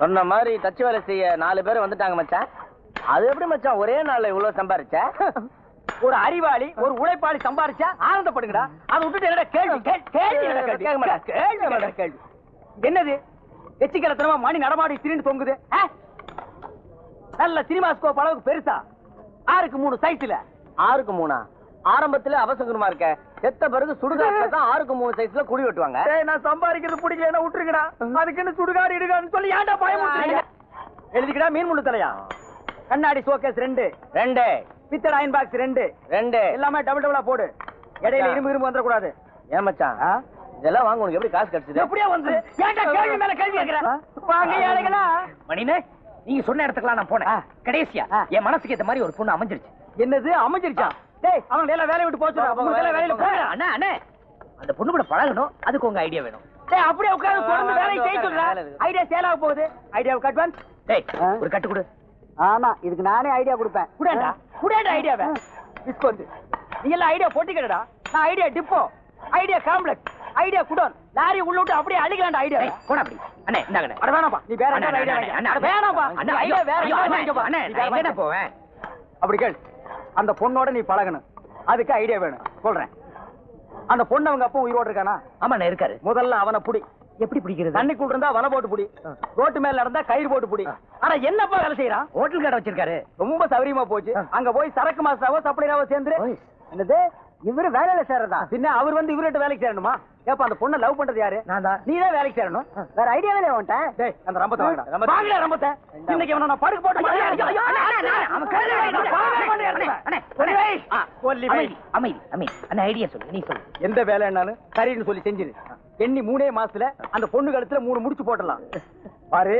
சொன்ன மாதிரி தச்சு வேலை செய்ய நாலு பேர் வந்துட்டாங்க மச்சான். அது எப்படி மச்சான்? ஒரே நாள்ல இவ்வளவு சம்பாரிச்ச? ஒரு அறிவாளி ஒரு உழைப்பாளி சம்பாரிச்சா ஆனந்தப்படுங்கடா. அதை விட்டுட்டு என்னடா கேள்வி? கேள்வி கேள்வி? கேள்வி? என்னது? எச்சிக்கலத்தனமா மணி நடமாடி திரிந்து தொங்குது? நல்ல சினிமா ஸ்கோப் அளவுக்கு பெருசா? ஆறுக்கு மூணு சைஸ்ல ஆறுக்கு மூணா? ஆரம்பத்துல அவசகுணமா இருக்க? செத்த பிறகு சுடுகாட்டுல தான் ஆறுக்கு மூணு சைஸ்ல குடி வெட்டுவாங்க. டேய், நான் சம்பாதிக்கிறது பிடிக்கலன்னா விட்டுருங்கடா. அதுக்குன்னு சுடுகாடு இடுகான்னு சொல்லி ஏன்டா பயமுறுத்துறீங்க எழுதிக்கடா மீன் முள்ளு தலையா? கண்ணாடி சோகேஸ் ரெண்டு. ரெண்டு. பித்தளை அயன் பாக்ஸ் ரெண்டு. ரெண்டு. எல்லாமே டபுள் டபுளா போடு. இடையில இரும்பு இரும்பு வந்துடக்கூடாது. ஏன் மச்சான்? ஆ? இதெல்லாம் வாங்க உனக்கு எப்படி காசு கிடைச்சது? எப்படியா வந்து? ஏன்டா கேள்வி மேல கேள்வி கேக்குற? வாங்க ஏழைகளா? மணினே நீங்க சொன்ன இடத்துக்குலாம் நான் போனேன். கடைசியா. என் மனசுக்கு ஏத்த மாதிரி ஒரு பொண்ணு அமைஞ்சிருச்சு. என்னது? அமைஞ்சிருச்சா? டேய் அவங்க எல்லாம் வேலைய விட்டு போச்சு எல்லாம் வேலையில போங்க அண்ணா அண்ணே அந்த பொண்ணு கூட பழகணும் அதுக்கு உங்க ஐடியா வேணும் டேய் அப்படியே உட்கார்ந்து தொடர்ந்து வேலையை செய்ய சொல்றா. ஐடியா சேல் ஆக போகுது ஐடியாவுக்கு அட்வான்ஸ் டேய். ஒரு கட்டு கொடு ஆமா இதுக்கு நானே ஐடியா கொடுப்பேன் குடேண்டா குடேண்டா ஐடியாவை டிஸ்கவுண்ட் நீ எல்லாம் ஐடியா போட்டிக்கடா நான் idea depot idea complex idea godown lorry உள்ள விட்டு அப்படியே அழிக்கலாம்டா ஐடியா டேய், போடா அப்படி அண்ணே அட வேணாம்ப்பா நீ வேற ஐடியா வேணாம்ப்பா அண்ணே, ஐடியா வேற எங்கேயாவது அண்ணே, வேற. போவேன் அப்படி கேள் அந்த பொண்ணோட நீ பழகணும். அதுக்கு ஐடியா வேணும். சொல்றேன். அந்த பொண்ணு அவங்க அப்பா உயிரோடு இருக்கானா? ஆமாண்ணே இருக்காரு. முதல்ல அவனை புடி. எப்படி பிடிக்கிறது? தண்ணிக்குள்ள இருந்தா வலை போட்டு புடி. ரோட்டு மேல நடந்தா கயிறு போட்டு புடி. ஆனா என்னப்பா வேலை செய்யறான்? ஹோட்டல் கடை வச்சிருக்காரு. ரொம்ப சௌரியமா போச்சு. அங்க போய் சரக்கு மாஸ்டராவோ சப்ளையராவோ சேர்ந்து. என்னது? இவரு வேலையில சேரதா பின்ன அவர் வந்து இவர்கிட்ட வேலைக்கு சேரணுமா? ஏப்பா அந்த பொண்ணை லவ் பண்றது யாரு? நான் தான். நீ தான் வேலைக்கு சேரணும். வேற ஐடியா வேலைய வந்துட்டேன் டேய் அந்த ரம்பத்தை வாங்கடா. வாங்கடா ரம்பத்தை. இன்னைக்கு அவனை நான் படுக்க போட்டு அவன். அண்ணே, வை. வை. அமைதி, அமைதி. அண்ணே, ஐடியா சொல்லு நீ சொல்லு. எந்த வேலைன்னாலும் சரின்னு சொல்லி செஞ்சிரு. எண்ணி மூணே மாசத்துல அந்த பொண்ணு கழுத்துல மூணு முடிச்சு போட்டலாம் பாரு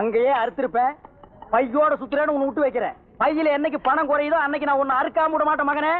அங்கேயே அறுத்திருப்பேன். பையோட சுத்துறேன்னு உன்னை விட்டு வைக்கிறேன். பையில என்னைக்கு பணம் குறையுதோ அன்னைக்கு நான் உன்னை அறுக்காம விட மாட்டேன் மகனே.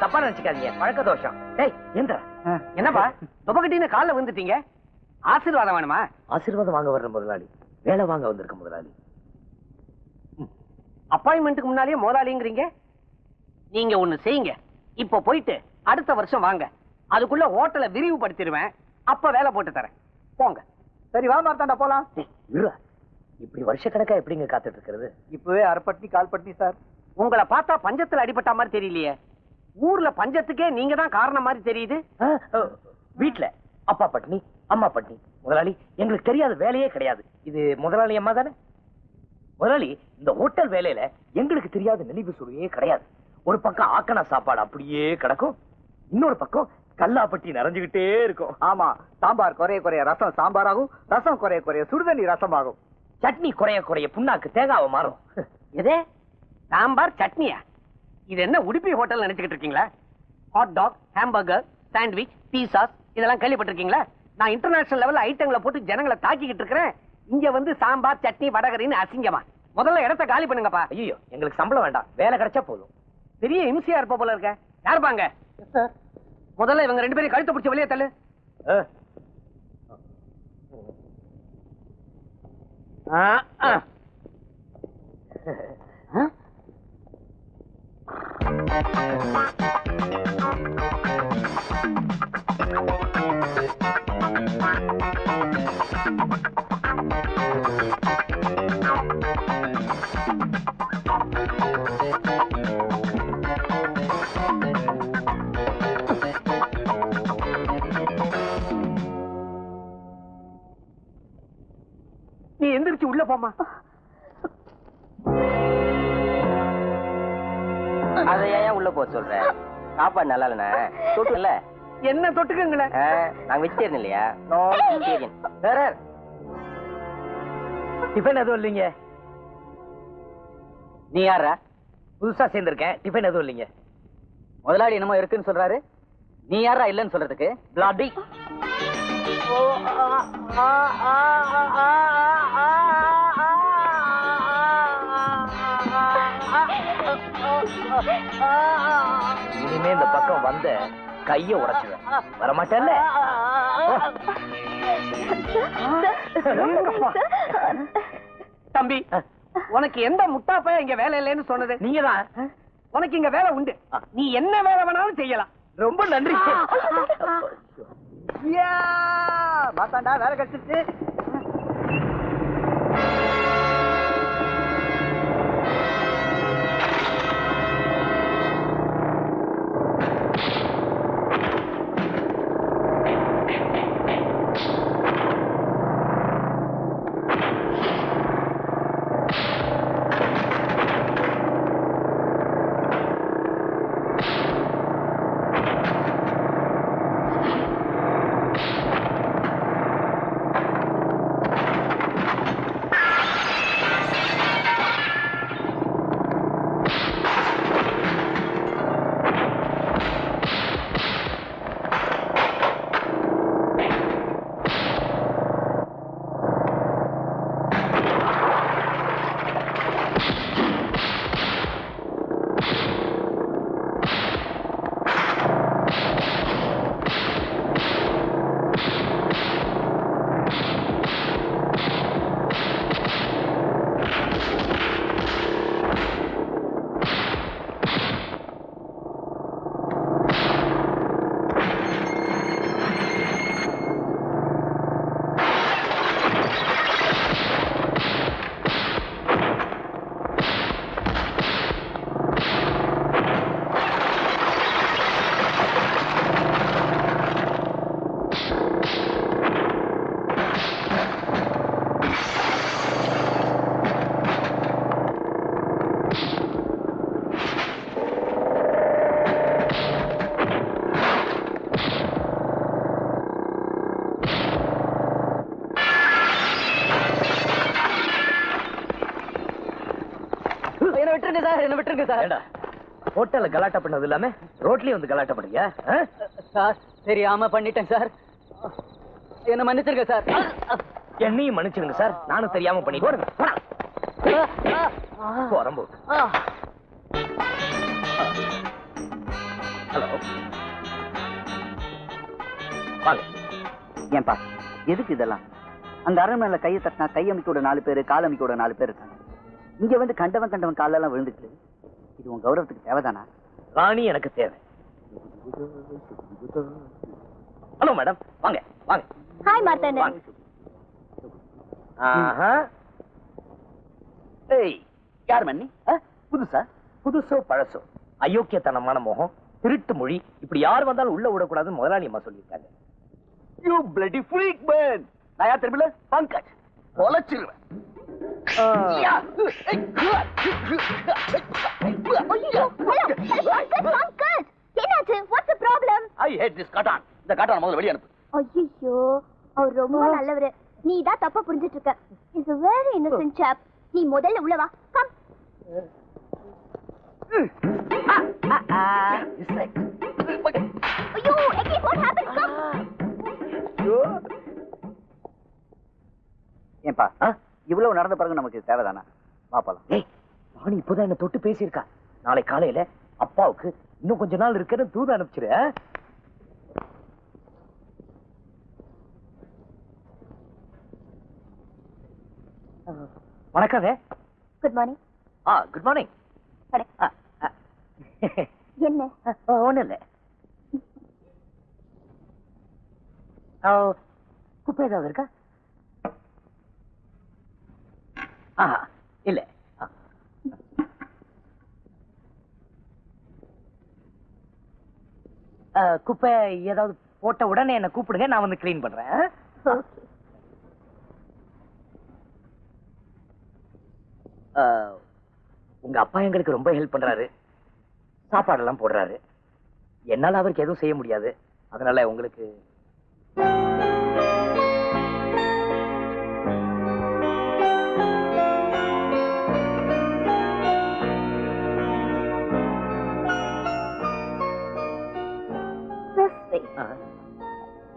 தப்பா நினைச்சுக்காதீங்க. பழக்க தோஷம். டேய் எந்த என்னப்பா? துபக்கட்டின்னு காலில் வந்துட்டீங்க ஆசீர்வாதம் வேணுமா? ஆசீர்வாதம் வாங்க வர்ற முதலாளி. வேலை வாங்க வந்திருக்க முதலாளி. அப்பாயின்மெண்ட்டுக்கு முன்னாலேயே முதலாளிங்கிறீங்க? நீங்க ஒண்ணு செய்யுங்க. இப்போ போயிட்டு அடுத்த வருஷம் வாங்க. அதுக்குள்ள ஹோட்டலை விரிவுபடுத்திடுவேன். அப்ப வேலை போட்டு தரேன். போங்க. சரி வா மார்த்தாண்டா போலாம். இப்படி வருஷக்கணக்கா எப்படிங்க காத்துட்டு இருக்கிறது? இப்பவே அரைப்பட்டி கால்பட்டி சார். உங்களை பார்த்தா பஞ்சத்துல அடிபட்ட மாதிரி தெரியலையே. ஊர்ல பஞ்சத்துக்கே நீங்க தான் காரணம் மாதிரி தெரியுது. வீட்ல. அப்பா பட்னி அம்மா பட்னி முதலாளி. எங்களுக்கு தெரியாத வேலையே கிடையாது. இது முதலாளி அம்மா தானே? முதலாளி இந்த ஹோட்டல் வேலையில எங்களுக்கு தெரியாத நெளிவு சுவையே கிடையாது. ஒரு பக்கம் ஆக்கண சாப்பாடு அப்படியே கிடக்கும். இன்னொரு பக்கம் கல்லாப்பட்டி நிறைஞ்சுகிட்டே இருக்கும். ஆமா சாம்பார் குறைய குறைய ரசம் சாம்பாராகும் ரசம் குறைய குறைய சுடுதண்ணி ரசமாகும். சட்னி குறைய குறைய புண்ணாக்கு தேங்காவை மாறும். எதே? சாம்பார் சட்னியா? இது என்ன உடுப்பி ஹோட்டல் நினைச்சுக்கிட்டு இருக்கீங்களா? Hot dog hamburger sandwich pizzas இதெல்லாம் கேள்விப்பட்டிருக்கீங்களா? நான் இன்டர்நேஷனல் லெவல்ல ஐட்டங்களை போட்டு ஜனங்களை தாக்கிக்கிட்டு இருக்கிறேன். இங்க வந்து சாம்பார் சட்னி வடகரின்னு அசிங்கமா. முதல்ல இடத்த காலி பண்ணுங்கப்பா. ஐயோ எங்களுக்கு சம்பளம் வேண்டாம். வேலை கிடைச்சா போதும். பெரிய இம்சியா இருப்ப போல இருக்க. யாருப்பாங்க முதல்ல இவங்க ரெண்டு பேரும் கழுத்தை பிடிச்சி வெளியே தள்ளு. ஆ. ஆ, ஆ. நீ எந்திரிச்சு உள்ள போமா அதை ஏன் உள்ள போக சொல்ற? சாப்பாடு நல்லா இல்லைண்ணே. தொட்டு இல்ல? என்ன தொட்டுக்குங்களேன் நாங்க வெஜிடேரியன் இல்லையா? நோ வெஜிடேரியன் வேற? டிஃபன் எதுவும் இல்லைங்க. நீ யாரா புதுசா சேர்ந்திருக்கேன். டிஃபன் எதுவும் இல்லைங்க. முதலாளி என்னமோ இருக்குன்னு சொல்றாரு. நீ யாரா இல்லைன்னு சொல்றதுக்கு? பிளாடி இனிமே இந்த பக்கம் வந்த கைய உடைச்சுவேன் வரமாட்டேன்ல. தம்பி உனக்கு எந்த முட்டா பையன் இங்க வேலை இல்லைன்னு சொன்னது. நீங்க தான் உனக்கு இங்க வேலை உண்டு. நீ என்ன வேலை வேணாலும் செய்யலாம். ரொம்ப நன்றி. மாத்தாண்டா வேலை கிடைச்சிருச்சு. என்ன விட்டுருங்க சார் என்ன விட்டுருங்க சார். ஏண்டா ஹோட்டல்ல கலாட்டா பண்ணது இல்லாம ரோட்லயே வந்து கலாட்டா பண்ணுறியா ஆ? சார் தெரியாம பண்ணிட்டேன் சார். என்ன மன்னிச்சிருங்க சார். என்னையும் மன்னிச்சிருங்க சார். நானும் தெரியாம பண்ணி. போறம்போ ஹலோ. வாங்க ஏன்பா எதுக்கு இதெல்லாம்? அந்த அரண்மனையில கையை தட்டினா கையமைக்கோட நாலு பேரு காலமைக்கோட நாலு பேர் இருக்காங்க. இங்க வந்து கண்டவன் கண்டவன் காலெல்லாம் விழுந்துட்டு இது உன் கௌரவத்துக்கு தேவைதானா? ராணி எனக்கு தேவை. Hello madam. வாங்க வாங்க. ஹாய் ஆஹா. ஏய் யார் மன்னி? புதுசா? புதுசோ பழசோ? அயோக்கியத்தனமான முகம் திருட்டு மொழி இப்படி யார் வந்தாலும் உள்ள விடக்கூடாதுன்னு முதலாளி அம்மா சொல்லியிருக்காங்க. யூ பிளடி ஃப்ரீக் மேன் நான் யார் தெரியல பங்கஜ். தொலைச்சிருவேன். என்னாச்சு what's the problem I hate this காட்டான் இந்த காட்டான் முதல்ல வெளிய அனுப்பு. ஐயோ அவர் ரொம்ப நல்லவரு. நீ தான் தப்பா புரிஞ்சிட்டு இருக்க is a very innocent chap. நீ முதல்ல உள்ள வா. கம் ஐயோ கம் ஏன்பா இவ்வளவு நடந்த பிறகு நமக்கு தேவைதானா? வா போலாம். ஏய் ராணி இப்போதான் என்ன தொட்டு பேசியிருக்கா. நாளை காலையில அப்பாவுக்கு இன்னும் கொஞ்ச நாள் இருக்குன்னு தூது அனுப்பிச்சிரு? வணக்கங்க குட் மார்னிங் ஆ குட் மார்னிங் என்ன? ஒண்ணும் இல்ல ஆ, குப்பை ஏதாவது இருக்கா ஆ இல்ல. குப்பை ஏதாவது போட்ட உடனே என்ன கூப்பிடுங்க நான் வந்து க்ளீன் பண்றேன். உங்க அப்பா எங்களுக்கு ரொம்ப ஹெல்ப் பண்றாரு. சாப்பாடெல்லாம் போடுறாரு. என்னால அவருக்கு எதுவும் செய்ய முடியாது. அதனால உங்களுக்கு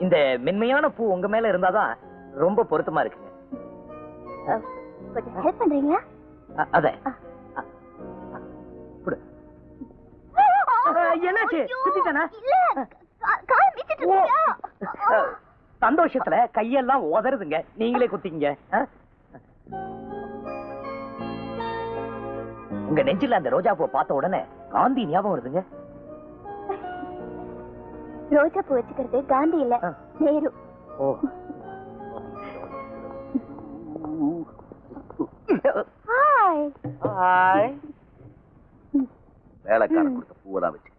இந்த மென்மையான பூ உங்க மேல இருந்தாதான் ரொம்ப பொருத்தமா இருக்குங்க கொஞ்சம் ஹெல்ப் பண்றீங்களா அ- அத அ, அ, கொடு. என்னாச்சு? ஐயோ, குத்திட்டானா? இல்ல கா- கால் மிச்சிட்டு ஓ. இருக்கியா? அ, சந்தோஷத்துல கையெல்லாம் உதறுதுங்க நீங்களே குத்திங்க? உங்க நெஞ்சில அந்த ரோஜா பூ பார்த்த உடனே காந்தி ஞாபகம் வருதுங்க ரோஜா பூ வச்சுக்கிறது காந்தி இல்ல. நேரு. ஹாய் ஹாய் வேலைக்காரன் ம். கொடுத்த பூவை தான் வச்சு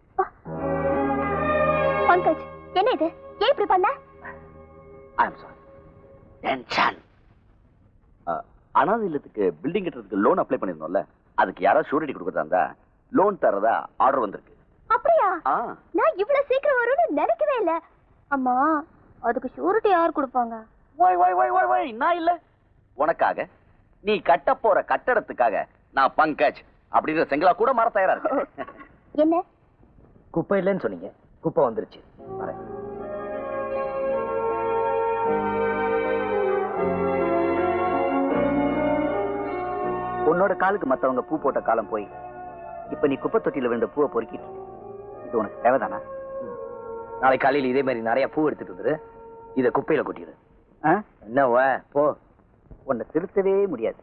பங்கஜ் என்ன இது? ஏன் இப்படி பண்ண? ஐம் சாரி டென்ஷன் அனாதை இல்லத்துக்கு பில்டிங் கட்டுறதுக்கு லோன் அப்ளை பண்ணிருந்தோம்ல அதுக்கு யாராவது ஷூரிட்டி கொடுக்கறதா இருந்தா லோன் தரதா ஆர்டர் வந்திருக்கு. அப்படியா? ஆ. நான் இவ்வளவு சீக்கிரம் வரும்னு நினைக்கவே இல்ல. அம்மா அதுக்கு ஷூரிட்டி யார் கொடுப்பாங்க? Why why why why why நான் இல்ல. உனக்காக நீ கட்ட போற கட்டடத்துக்காக நான் பங்கஜ் அப்படின்ற செங்கலா கூட மாற தயாரா இருக்கேன். என்ன? குப்பை இல்லைன்னு சொன்னீங்க. குப்பை வந்துருச்சு. வரேன். உன்னோட காலுக்கு மத்தவங்க பூ போட்ட காலம் போய் இப்ப நீ குப்பை தொட்டியில விழுந்த பூவை பொறுக்கிட்டு இருக்க. இது உனக்கு தேவைதானா? நாளைக்கு காலையில இதே மாதிரி நிறைய பூ எடுத்துட்டு வந்துரு. இத குப்பையில கொட்டிடு? என்ன போ. உன்னை திருத்தவே முடியாது.